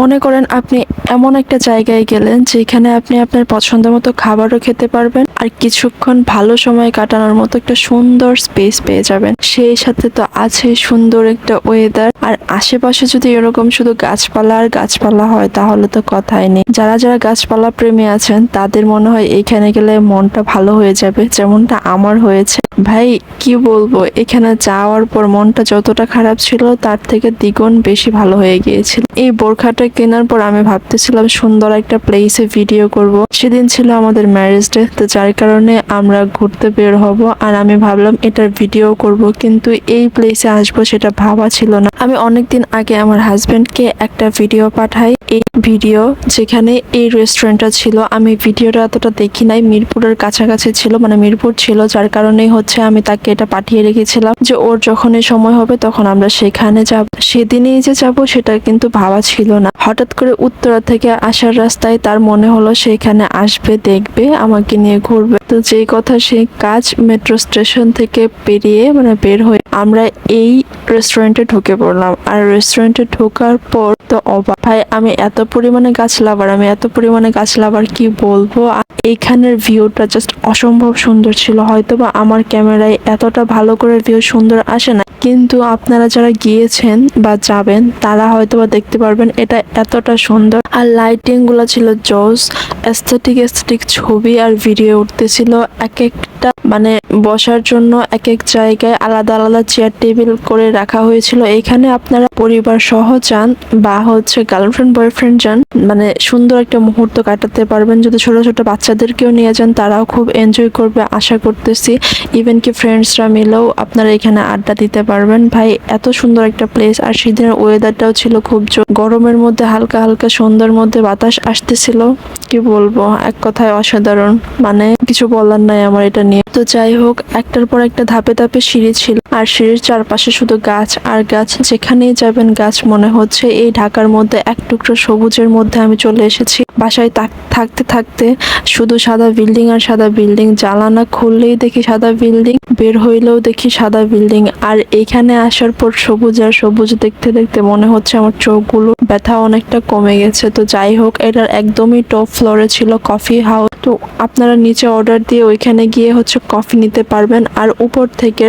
মনে করেন আপনি এমন একটা জায়গায় গেলেন যেখানে আপনি আপনার পছন্দ মতো খাবারও খেতে পারবেন আর কিছুক্ষণ ভালো সময় কাটানোর মতো একটা সুন্দর স্পেস পেয়ে যাবেন। সেই সাথে তো আছে সুন্দর একটা ওয়েদার আর আশেপাশে যদি এরকম শুধু গাছপালা আর গাছপালা হয়, তাহলে তো কথাই নেই। যারা যারা গাছপালা প্রেমী আছেন, তাদের মনে হয় এইখানে গেলে মনটা ভালো হয়ে যাবে, যেমনটা আমার হয়েছে। ভাই, কি বলব? এখানে যাওয়ার পর মনটা যতটা খারাপ ছিল, তার থেকে দ্বিগুণ বেশি ভালো হয়ে গিয়েছিল। এই বোরখাটা কেনার পর আমি ভাবতেছিলাম সুন্দর একটা প্লেসে ভিডিও করব। সেদিন ছিল আমাদের ম্যারেজ ডে তো যার কারণে আমরা ঘুরতে বের হব। আর আমি ভাবলাম এটার ভিডিও করব, কিন্তু এই প্লেসে আসব সেটা ভাবা ছিল না। আমি অনেকদিন আগে আমার হাজবেন্ডকে একটা ভিডিও পাঠাই। এই ভিডিও যেখানে এই রেস্টুরেন্টটা ছিল, আমি ভিডিওটা এতটা দেখি নাই। মিরপুরের কাছাকাছি ছিল মানে মিরপুর ছিল, যার কারণেই হচ্ছে আমি তাকে এটা পাঠিয়ে রেখেছিলাম যে ওর যখনই সময় হবে তখন আমরা সেখানে যাব। সেদিনেই যে যাব সেটা কিন্তু ভাবা ছিল না। হঠাৎ করে উত্তরা থেকে আসার রাস্তায় তার মনে হলো সেখানে আসবে, দেখবে, আমাকে নিয়ে ঘুরবে। তো যে কথা সেই কাজ মেট্রো স্টেশন থেকে পেরিয়ে মানে বের হয়ে আমরা এই রেস্টুরেন্টে ঢুকে পড়লাম। আর রেস্টুরেন্টে ঢোকার পর তো অবাক। ভাই, আমি এত পরিমাণে গাছ লাভার আমি এত পরিমাণে গাছ লাভার কি বলব? এইখানের ভিউটা জাস্ট অসম্ভব সুন্দর ছিল। হয়তোবা আমার ক্যামেরায় এতটা ভালো করে ভিউ সুন্দর আসে না। কিন্তু আপনারা যারা গিয়েছেন বা যাবেন, তারা হয়তোবা দেখতে পারবেন এটা এতটা সুন্দর। আর লাইটিংগুলো ছিল জোস। এস্থেটিক এস্থেটিক ছবি আর ভিডিও উঠতেছিল এক একটা মানে বসার জন্য এক এক জায়গায় আলাদা আলাদা চেয়ার টেবিল করে রাখা হয়েছিল। এখানে আপনারা পরিবার সহ যান বা হচ্ছে গার্লফ্রেন্ড বয়ফ্রেন্ড যান। মানে সুন্দর একটা মুহূর্ত কাটাতে পারবেন। যদি ছোট ছোট বাচ্চাদেরকেও নিয়ে যান, তারাও খুব এনজয় করবে, আশা করতেছি। ইভেন কি ফ্রেন্ডসরা মিলেও আপনারা এখানে আড্ডা দিতে পারবেন। ভাই, এত সুন্দর একটা প্লেস আর সেদিনের ওয়েদারটাও ছিল খুব গরমের মধ্যে হালকা হালকা সন্ধ্যার মধ্যে বাতাস আসতেছিল। কি বলব? এক কথায় অসাধারণ। মানে কিছু বলার নাই আমার এটা নিয়ে। তো যাই হোক, একটার পর একটা ধাপে ধাপে সিঁড়ি ছিল। আর সিঁড়ির চারপাশে শুধু গাছ আর গাছ, যেখানেই যাবেন গাছ, মনে হচ্ছে এই ঢাকার মধ্যে এক টুকরো সবুজের মধ্যে আমি চলে এসেছি। বাসায় থাক- থাকতে থাকতে শুধু সাদা বিল্ডিং আর সাদা বিল্ডিং, জ্বালানা খুললেই দেখি সাদা বিল্ডিং, বের হইলেও দেখি সাদা বিল্ডিং। আর এখানে আসার পর সবুজ আর সবুজ দেখতে দেখতে মনে হচ্ছে আমার চোখগুলো ব্যথা অনেকটা কমে গেছে। তো যাই হোক, এটার একদমই টপ ফ্লোরে ছিল কফি হাউস তো আপনারা নিচে অর্ডার দিয়ে ওইখানে গিয়ে হচ্ছে কফি নিতে পারবেন আর উপর থেকে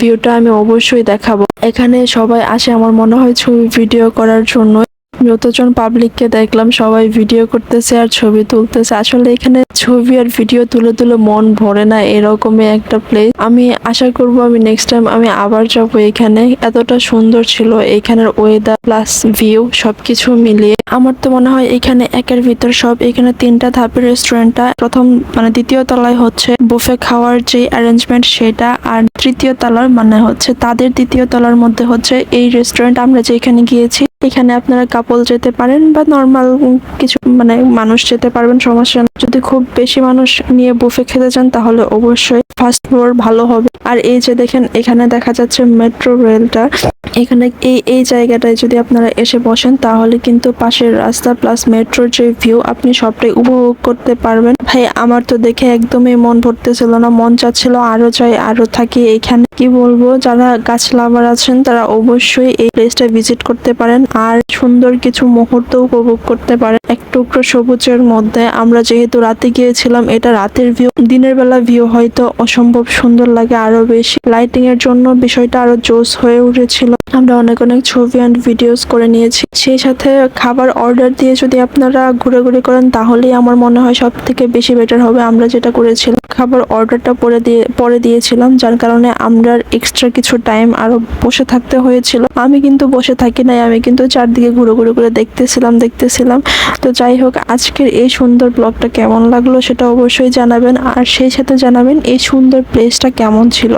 ভিউটা আমি অবশ্যই দেখাবো। এখানে সবাই আসে, আমার মনে হয় ছবি ভিডিও করার জন্য যতজন পাবলিককে দেখলাম, সবাই ভিডিও করতেছে আর ছবি তুলতেছে। আসলে এখানে ছবি আর ভিডিও তুলে তুলে মন ভরে না, এরকমই একটা প্লেস আমি আশা করব আমি নেক্সট টাইম আমি আবার যাব এখানে। এতটা সুন্দর ছিল এখানের ওয়েদার প্লাস ভিউ সবকিছু মিলিয়ে। আমার তো মনে হয় এখানে একের ভিতর সব, এখানে তিনটা ধাপের রেস্টুরেন্টটা প্রথম মানে দ্বিতীয় তলায় হচ্ছে বুফে খাওয়ার যে অ্যারেঞ্জমেন্ট সেটা আর তৃতীয় তলার মানে হচ্ছে তাদের দ্বিতীয় তলার মধ্যে হচ্ছে এই রেস্টুরেন্ট আমরা যেখানে গিয়েছি এখানে আপনারা কাপল যেতে পারেন বা নর্মাল কিছু মানে মানুষ যেতে পারবেন, সমস্যা যদি খুব বেশি মানুষ নিয়ে বুফে খেতে চান, তাহলে অবশ্যই ফার্স্ট ফ্লোর ভালো হবে। আর এই যে দেখেন, এখানে দেখা যাচ্ছে মেট্রো রেলটা এখানে এই এই জায়গাটায় যদি আপনারা এসে বসেন, তাহলে কিন্তু পাশের রাস্তা প্লাস মেট্রোর যে ভিউ আপনি সবটাই উপভোগ করতে পারবেন। ভাই, আমার তো দেখে একদমই মন ভরতেছিল না, মন চাচ্ছিল আরও চাই আরও থাকি এখানে। কি বলব, যারা গাছ লাভার আছেন, তারা অবশ্যই এই প্লেসটা ভিজিট করতে পারেন, আর সুন্দর কিছু মুহূর্ত উপভোগ করতে পারেন। এক টুকরো সবুজের মধ্যে আমরা যেহেতু রাতে গিয়েছিলাম, এটা রাতের ভিউ দিনের বেলা ভিউ হয়তো অসম্ভব সুন্দর লাগে আরও বেশি। লাইটিং এর জন্য বিষয়টা আরও জোস হয়ে উঠেছিল। আমরা অনেক অনেক ছবি অ্যান্ড ভিডিওস করে নিয়েছি। সেই সাথে খাবার অর্ডার দিয়ে যদি আপনারা ঘুরে করেন, তাহলেই আমার মনে হয় সব থেকে বেশি বেটার হবে। আমরা যেটা করেছিলাম, খাবার অর্ডারটা পরে দিয়ে, পরে দিয়েছিলাম, যার কারণে আমরা এক্সট্রা কিছু টাইম আরও বসে থাকতে হয়েছিল। আমি কিন্তু বসে থাকি নাই, আমি কিন্তু চারদিকে ঘুরে ঘুরে করে দেখতেছিলাম দেখতেছিলাম। তো যাই হোক, আজকের এই সুন্দর ব্লগটা কেমন লাগল সেটা অবশ্যই জানাবেন, আর সেই সাথে জানাবেন এই সুন্দর প্লেসটা কেমন ছিল।